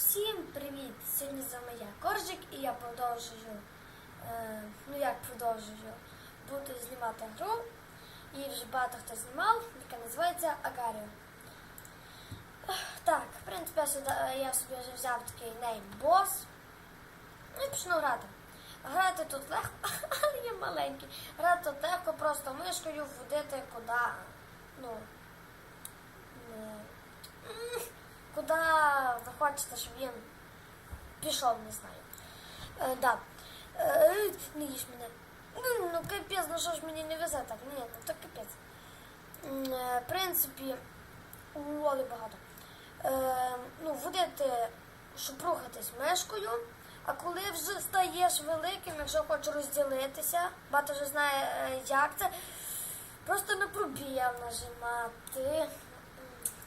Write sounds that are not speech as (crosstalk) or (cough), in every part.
Всім привіт! Сьогодні з вами я Коржик і я продовжую, е, ну як продовжую, буду знімати гру. І вже багато хто знімав, яка називається Агаріо. Так, в принципі, я, сюди, я собі вже взяв такий нейм-бос. Ну і почну грати. Грати тут легко, (laughs) але я маленький. Грати тут легко, просто мишкою вводити куди. Ну, не, куди ви хочете, щоб він пішов, не знаю. Е, да. Е, не їж мене. Ну, ну капець, ну що ж мені не везе так? Ні, ну то капець. Е, В принципі, у багато. Е, ну, водити, щоб рухатись мешкою, а коли вже стаєш великим, якщо хочеш розділитися, багато вже знає, е, як це, просто на пробіл нажимати.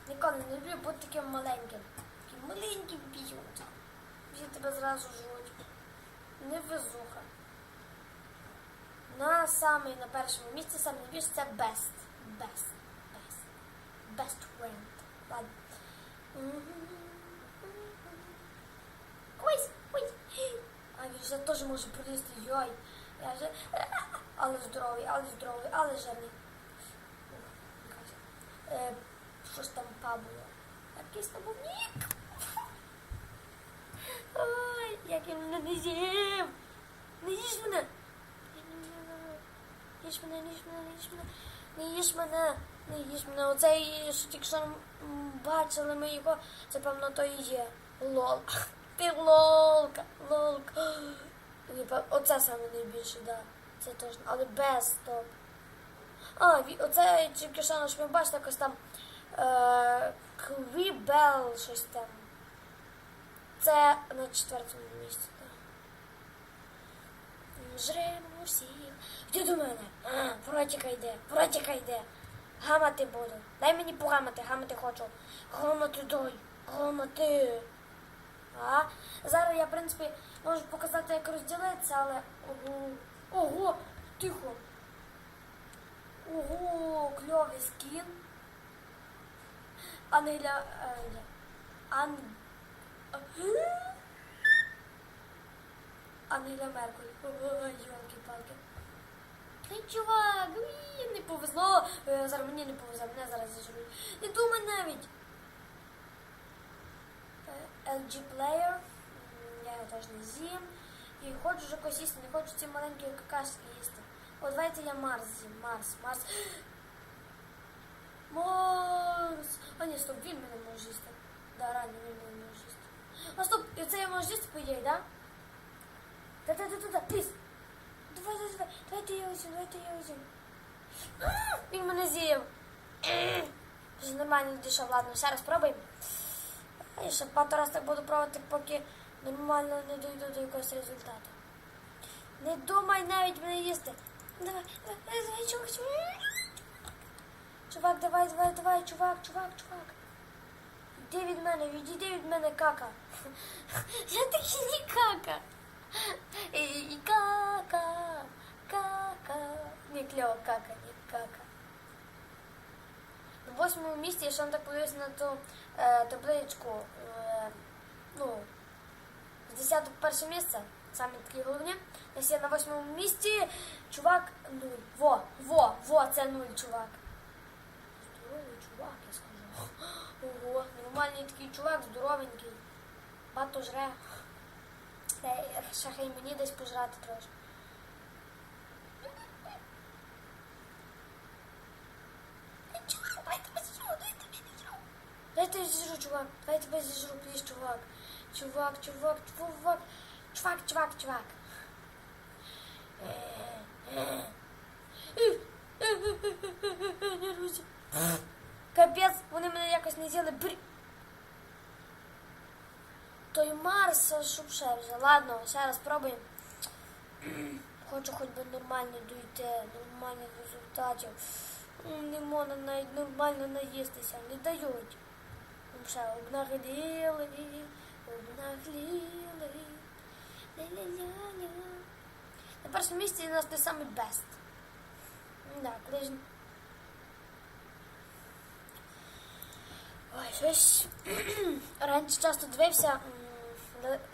Ніколи не люблю бути таким маленьким. Таким маленьким б'ють. Всі тебе зразу жуть. Невезуха. На самий на першому місці саме найбільше це best. Best. Best. Best friend. Ладно. Ой, ой. А він вже теж може пролізти. Йой. Я вже... Але здоровий, але здоровий, але жирний. Щось там пабуло. Якийсь там був нік. Ой, як він мене не з'їв. Не їж мене. Не їж мене, не їж мене, не їж мене. Не їж мене, не їж мене. Оцей, що тільки бачили ми його, це певно то і є. Лол. (laughs) Ти лолка, лолка. Оце саме найбільше, да. Це точно. Але без стоп. А, оце тільки що ми бачите, якось там Квібел, щось там. Це на четвертому місці. Так. Жремо всіх. Йди до мене. А, Протіка йде, протіка йде. Гамати буду. Дай мені погамати, гамати хочу. Гамати дай, гамати. А? Зараз я, в принципі, можу показати, як розділитися, але. Ого, ого, тихо. Ого, кльовий скін. Ангеля. Ан... Ангеля Меркуль. Йолки-палки. Чувак, уї, не повезло. Е, Зараз мені не повезло, мене зараз зажруть. Не думай навіть. Е, LG Player. Я теж не з'їм. І хочу вже когось їсти, не хочу ці маленькі какашки їсти. О, давайте я Марс з'їм. Марс, Марс. Марс! А ні, стоп, він мене може їсти. Да, реально, він мене може їсти. А стоп, це я можу їсти по ідеї, да? Та-та-та-та-та, пліз. Давай, давай, давай, давайте я візьму, давайте я візьму. Він мене з'їв. Вже нормально дійшов, ладно, ще раз. Я ще багато раз так буду пробувати, поки нормально не дойду до якогось результату. Не думай навіть мене їсти. Давай, давай, давай, чувак, чувак. Чувак, давай, давай, давай, чувак, чувак, чувак. Іди від мене, відійди від мене, кака. (laughs) Я такий не кака. І, і кака, кака. Не кльово, кака, не кака. На восьмому місці, якщо вам так подивитися на ту е, табличку, е, ну, з 10 по перше місце, саме такі головні. Десь я на восьмому місці, чувак нуль. Во, во, во, це нуль, чувак. Чувак, я скажу. Ого, нормальний такий чувак, здоровенький. Багато жре. Ще мені десь пожрати трошки. Дай тебе зіжру. Чувак, дай тебе зіжру, пліж, чувак. Чувак, чувак, чувак, чувак, чувак, чувак. Не руся. Капець, вони мене якось не з'їли. Брі... Той Марс, ще вже. Ладно, ще раз пробуємо. (clears throat) Хочу хоч би нормально дійти, нормальних результатів. Не можна навіть нормально наїстися, не дають. Ще обнагліли, обнагліли. Ля-ля-ля-ля. На першому місці у нас той самий best. Да, колись Ой, щось (clears throat) раніше часто дивився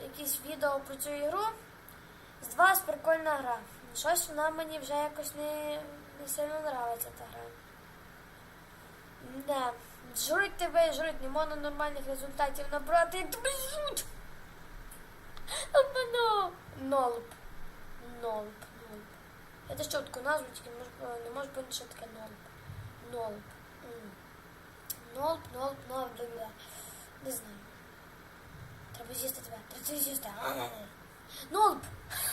якісь відео про цю ігру. З два прикольна гра. Щось вона мені вже якось не, не сильно подобається та гра. Да. Жруть тебе, жруть, не можна нормальних результатів набрати. Обманув. Нолп. Нолп. Нолп. Я теж чітку назву, тільки не можу, не можу поняти, що таке нолп. Нолп. Нолп, бля, бля. Не знаю. Треба з'їсти тебе. Треба з'їсти. Нолп!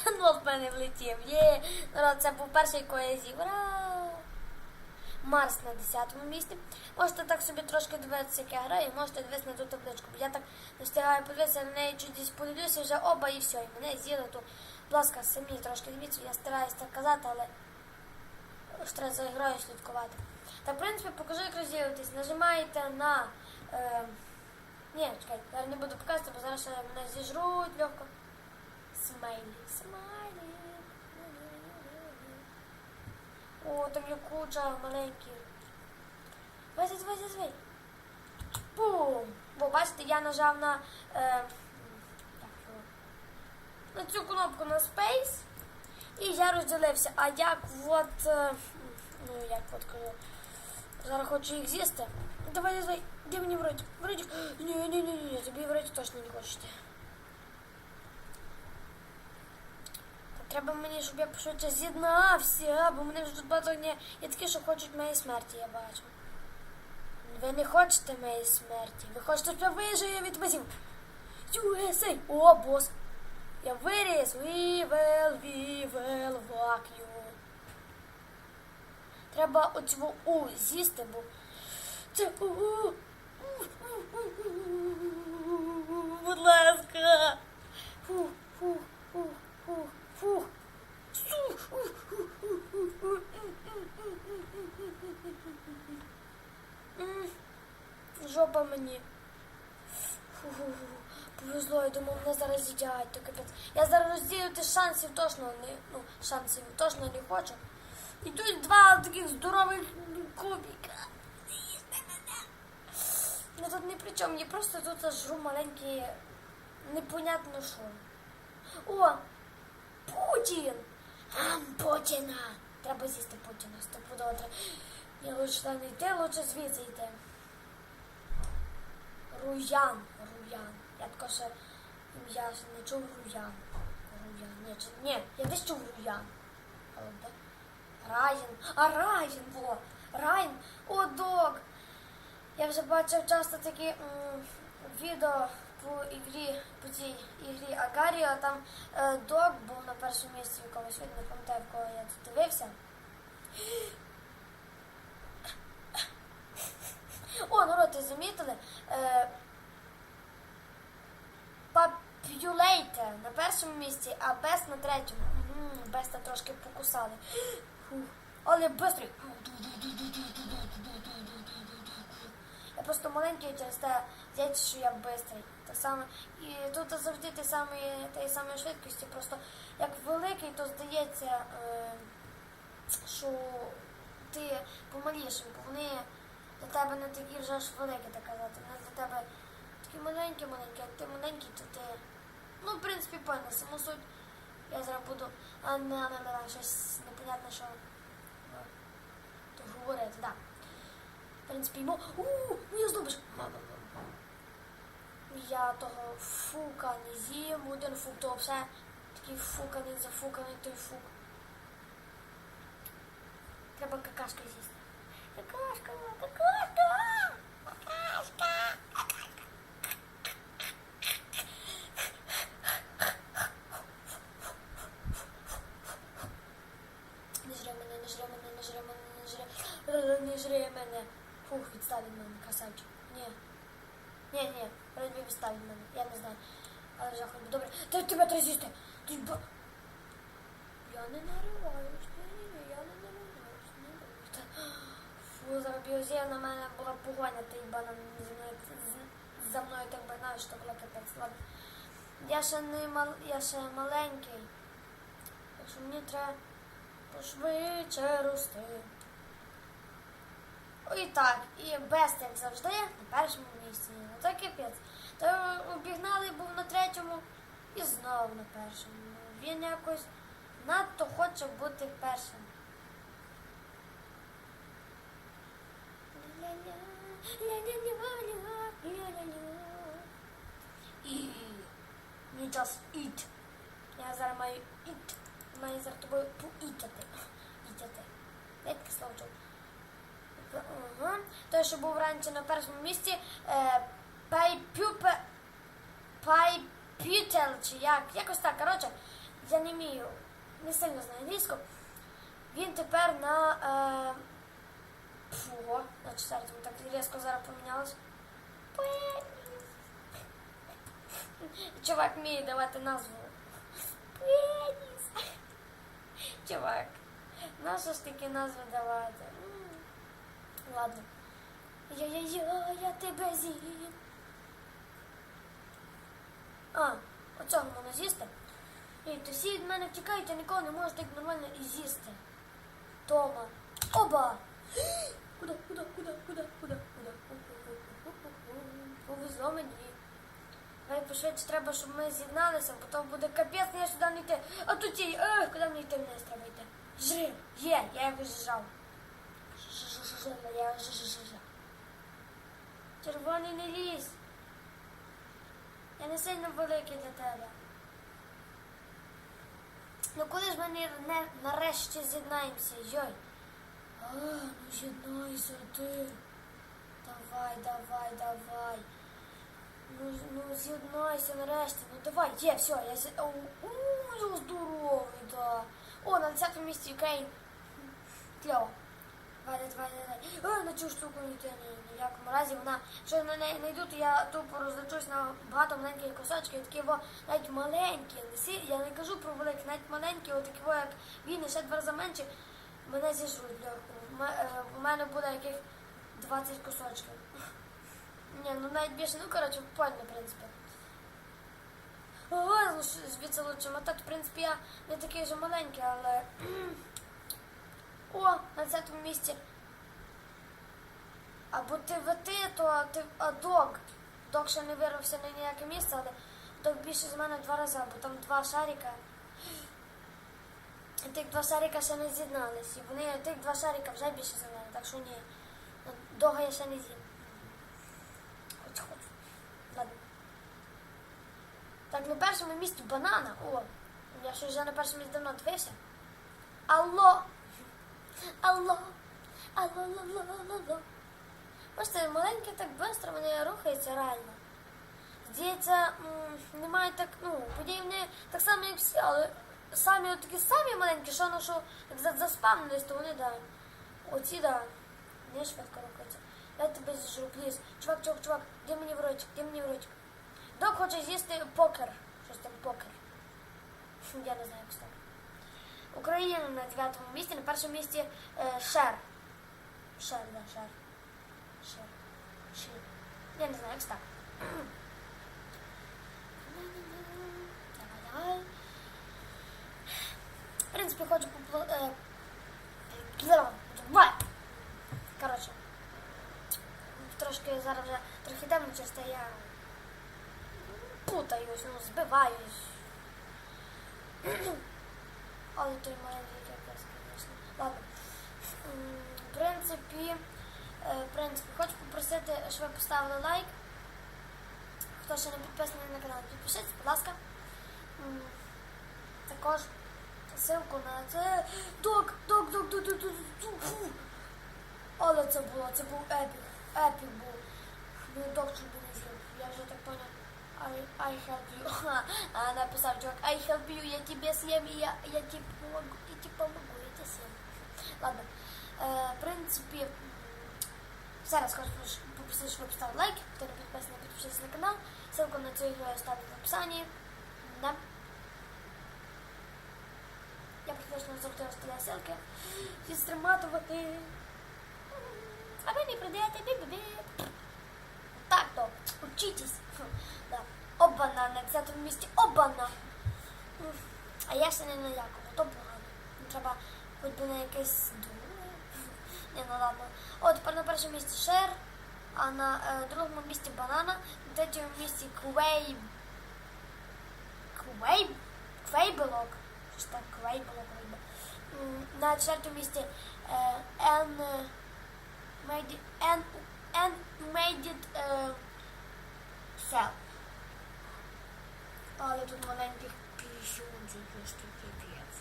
(laughs) Нолп в мене влетів. Є. Народ, це був перший, я. Ура! Марс на 10-му місці. Можете так собі трошки дивитися, як я граю, і можете дивитися на ту табличку. Бо я так не встигаю подивитися, на неї чуть десь подивлюся, вже оба і все. І мене з'їли то. Будь ласка, самі трошки дивіться, я стараюся так казати, але ж треба за грою слідкувати. Так, в принципі, покажу, як розділитись. Нажимаєте на. Е, ні, чекайте, зараз не буду показувати, бо зараз мене зіжруть легко. Смайлі, смайлі. О, там є куча маленьких. Давай, давай, давай. Бум! Бо бачите, я нажав на, е, на цю кнопку на Space і я розділився. А як от, е, ну як от кажу, зараз хочу їх з'їсти. Давай, давай, де мені вроді? Вроді. Ні, ні, ні, ні, тобі вроді точно не хочете. Треба мені, щоб я пошвидше з'єднався, бо мене вже тут багато. Є такі, що хочуть моєї смерті, я бачу. Ви не хочете моєї смерті. Ви хочете, щоб я вижив від базів. USA! О, бос! Я виріс! We will, we will walk you. Треба оцього У з'їсти, бо це. Будь ласка. Фух, фух. М, Жопа мені. Повезло, я думав, мене зараз з'їдять, то капець. Я зараз розділити шансів точно не, ну, шансів точно не хочу. І тут два таких здорових кубіка. Я тут ні при чому, я просто тут жру маленькі, непонятно що. О, Путін! Ам, Путіна! Треба з'їсти Путіна, стопудово треба. Ні, лучше не йти, лучше звідси йти. Руян, Руян. Я також ще ім'я не чув Руян. Руян. Ні, чи, ні, я десь чув Руян. Але де? Райан. А Райан було. Райан. О, дог. Я вже бачив часто такі м, відео по ігрі, по цій ігрі Агаріо. Там е, дог був на першому місці якомусь відео, не пам'ятаю, в кого я тут дивився. О, народ, ти замітили? Е, Пап'юлейте на першому місці, а Бест на третьому. Беста трошки покусали. Фух. Але бистрий. Я просто маленький через те, здається, що я бистрий. Так само. І тут завжди ті самі, тієї самої швидкості. Просто як великий, то здається, е, що ти помалішим, бо вони для тебе не такі вже ж великі, так казати. Вони для тебе такі маленькі, маленькі, як ти маленький, то ти. Ну, в принципі, певно, саму суть. Я зараз буду. А не, не, не, щось непонятне, що ну, говорити, так. Да. В принципі, йому. Ууу, ну я здобиш. Я того фука не з'їм, один фук, то все такий фуканий, зафуканий той фук. Треба какашка з'їсти. Какашка, какашка, какашка. Не жри мене, не жри мене, не жри мене, не жри. Е, Не жри мене. Фух, відстав від мене, красавчик. Ні. Ні, ні, вроді мене. Я не знаю. Але би добре. Та тебе треба з'їсти. Ти ба... Я не нариваюсь, ні, ні, я не нариваюсь, не нариваюсь. Фу, зараз біозія на мене була погоня, їбана зі мною, за мною так би знаєш, що була капець. Ладно. Я ще не мал, я ще маленький. Так що мені треба пошвидше рости. І так, і Бест, як завжди, на першому місці. Ну так капець. То обігнали був на третьому і знову на першому. Він якось надто хоче бути першим. І не just eat. Я зараз маю eat. Маю зараз тобою поїтати. Ітати. Я слово чув. Той, що був раніше на першому місці, е, Пайпюпе. Пайпютел, чи як? Якось так. Коротше, я не вмію, не сильно знаю англійську. Він тепер на. Е, фу, на четвертому так різко зараз помінялось. Чувак вміє давати назву. Пеніс. Чувак, на що ж такі назви давати? Ладно. Я-я-я, я тебе з'їм. А, оцього можна з'їсти. Ні, то всі від мене втікають, а нікого не можу так нормально і з'їсти. Тома. Оба! Куда, куда, куда, куда, куда, куда? Повезло мені. Давай пошвидше треба, щоб ми з'єдналися, бо то буде капець, я сюди не йти. А тут є, ех, куди мені йти, вниз треба йти. Жри, є, я його зжав. Ж-ж-ж-ж, Я ж-ж-ж-ж. Червоний не лізь. Я не сильно великий для тебе. Ну коли ж ми нарешті з'єднаємося, йой. А, ну з'єднайся ти. Давай, давай, давай. Ну, ну з'єднайся нарешті. Ну давай, є, все, я. О, у, я здоровий, да. О, на 10 місці Україн. Кльово. О, на цю штуку йти ні, ні в якому разі. Вона, якщо на неї не йду, то я тупо розлечусь на багато маленьких кусочків, такі во, навіть маленькі. Не Я не кажу про великі, навіть маленькі, отакі во, як він, і ще два рази менші, мене зіжруть легко. У е, мене буде яких 20 кусочків. (laughs) Ні, ну навіть більше, ну коротше, поняли, в принципі. Ну, звідси лучше мотати. В принципі, я не такий вже маленький, але. (clears throat) О, на 10 місці. Або ти ВТ, то ти а дог. Дог ще не вирвався на ніяке місце, але дог більше з мене два рази, бо там два шарика. І тих два шарика ще не з'єднались. І вони тих два шарика вже більше за мене, так що ні. Дога я ще не з'їм. Хоч хочу. Ладно. Так, на першому місці банана. О, я що вже на першому місці давно дивився. Алло. Алло. Алло, алло, алло, алло. Бачите, маленькі так швидко вони рухаються реально. Здається, немає так, ну, події вони так само, як всі, але самі от такі самі маленькі, що ну що як заспавнились, то вони да. Оці да. Не швидко рухаються. Я тебе зіжру, пліз. Чувак, чувак, чувак, де мені в ротик, де мені в ротик. Док хоче з'їсти покер. Щось там покер. (laughs) Я не знаю, як так. Україна на дев'ятому місці, на першому місці е, Шер. Шер, да, Шер. Шер. Шер. Я не знаю, як так. Давай, давай. В принципі, хочу попл... Е, давай. Коротше. Трошки зараз вже трохи темно, часто я путаюсь, ну, збиваюсь. Але той маленький капець, звісно. Ладно. В принципі, е, в принципі, хочу попросити, щоб ви поставили лайк. Хто ще не підписаний на канал, підпишіться, будь ласка. Також ссылку на це. Док, док, док, док, док, док, док. Але це було, це був епік. Епік був. Ну, док не з'їв. Я вже так понял. I, I help you. Ха, А написав чувак, I help you, я тебе съем, и я, я тебе помогу, я тебе помогу, я тебе съем. Ладно. Е, в принципі, м, зараз хочу прош- попросити, щоб ви поставили лайк, хто не підписаний, підпишіться на канал. Ссылку на цю ігру я оставлю в описанні. Да. Я приклею завжди оставляю ссылки. Відстриматувати. А ви не продаєте бі-бі-бі. Так то, учитесь. Обана на 10 місці. Обана. А я ще не на якому, то погано. Ну, Треба хоч би на якесь друге. Не, ну ладно. О, тепер на першому місці шер, а на е, другому місці банана, на третьому місці квей Квей... Квейбелок. Що там Квейбелок вийде. На четвертому місці е, made it, N, N made it е, cell. Але тут маленьких пісюнців просто піпець.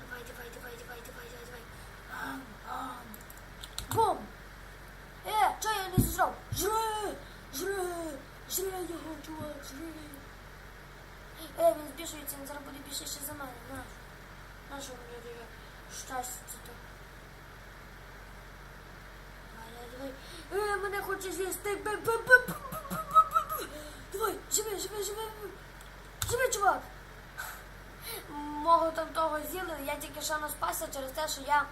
Давай, давай, давай, давай, давай, давай, давай. Ам, ам. Бум! Е, що я не зжав? Жри! Жри! Жри його, чувак, жри! Е, він збільшується, він зараз буде більше ще за мене. На. На що мені щастя тут? Давай, давай. Е, мене хоче з'їсти. Давай, живи, живи, живи. Живи, чувак. Мого там того з'їли, я тільки що не спасся через те, що я.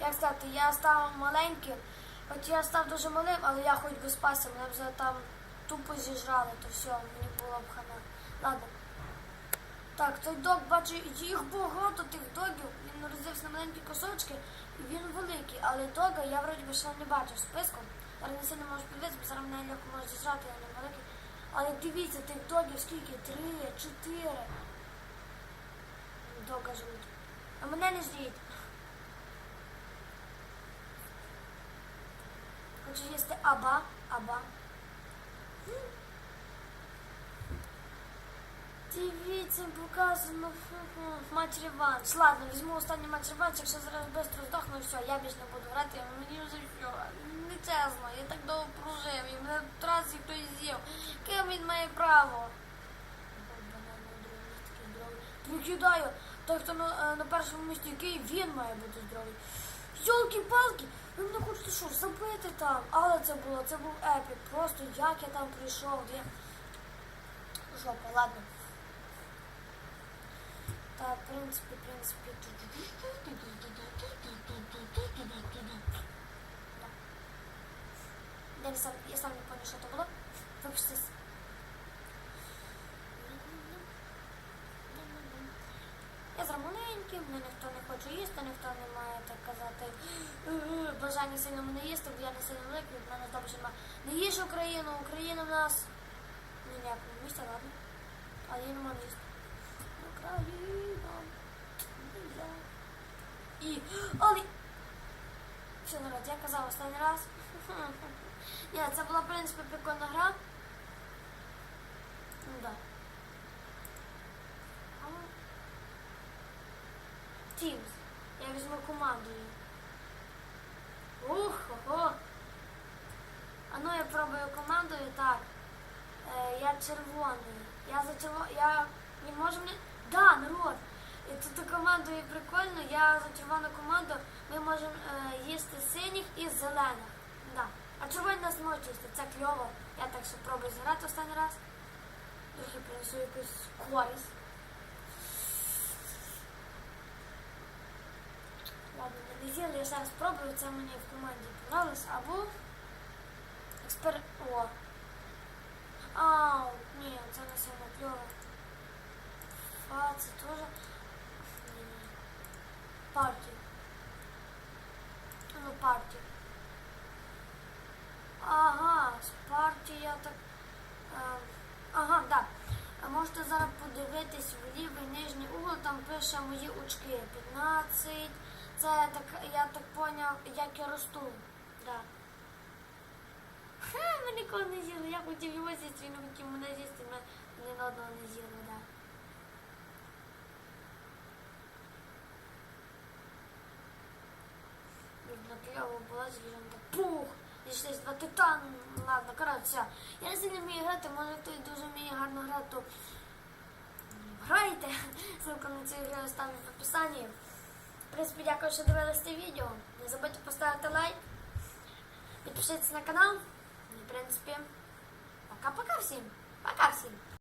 Як сказати, я став маленьким, хоч я став дуже малим, але я хоч би спасся, мене б там тупо зіжрали, то все, мені було б хана. Ладно. Так, той дог, бачу, їх багато тих догів, він роздивився на маленькі кусочки, і він великий, але дога я вроді би ще не бачив списком. Зараз не сильно можу подивитися, бо зараз мене легко може зіжрати, я не. Але дивіться, тих догів скільки? Три, чотири. Дога живуть. А мене не жріть. Хочу їсти аба, аба. Дивіться, показано матч реванш. Ладно, візьму останній матч реванш, якщо зараз швидко здохну, все, я більше не буду грати, мені вже все. Не чесно, я так довго прожив, і мене в трасі хтось з'їв. Яке він має право? Прикидаю, той, хто на, е, на першому місці, який він має бути здоровий. Йолки-палки, ви мене хочете що, забити там? Але це було, це був епік. Просто як я там прийшов, я... Жопа, ладно. Так, в принципі, в принципі. Я, сам, я сам не понял, що це було. Вибачте. Я зараз мене ніхто не хоче їсти, ніхто не має, так казати, «Е, бажання сильно мене їсти, бо я не сильно великий, в мене здобичі немає. Не їж Україну, Україна в нас ні в якому ладно. Але її не можна їсти. Україна. Моя. І. Але. Все, народ, я казав останній раз. (laughs) Ні, це була, в принципі, прикольна гра. Ну да. Teams. Я візьму командою. Ух, ого. А ну я пробую командою, так. Е, я червоний. Я за черво... Я не можу мені. Да, народ. І тут командою прикольно. Я за червону команду. Ми можемо е, їсти синіх і зелених. Да. А червоні нас можуть їсти. Це кльово. Я так ще пробую зіграти останній раз. Трохи принесу якусь користь. Ладно, не з'їли, я зараз спробую, це мені в команді понравилось. Або експер... О. Ау, ні, це не сильно кльово. А, це теж. Партію. Ну, партію. Ага, з партії я так. Е, ага, так. Да. Можете зараз подивитись в лівий нижній угол, там пише мої очки. 15. Це так, я так поняв, як я росту. Да. Ха, ми нікого не з'їли. Я хотів його з'їсти, він хотів мене з'їсти, ми ні одного не з'їли, да. Видно, кльово було, пух! Зійшлись два титан. Ладно, коротше. Я не сильно вмію грати, може хтось дуже вміє гарно грати, грайте. Ссылка на цю ігру оставлю в описанні. В принципі, дякую, що дивилися це відео. Не забудьте поставити лайк. Підпишіться на канал. І, в принципі, пока-пока всім. Пока всім.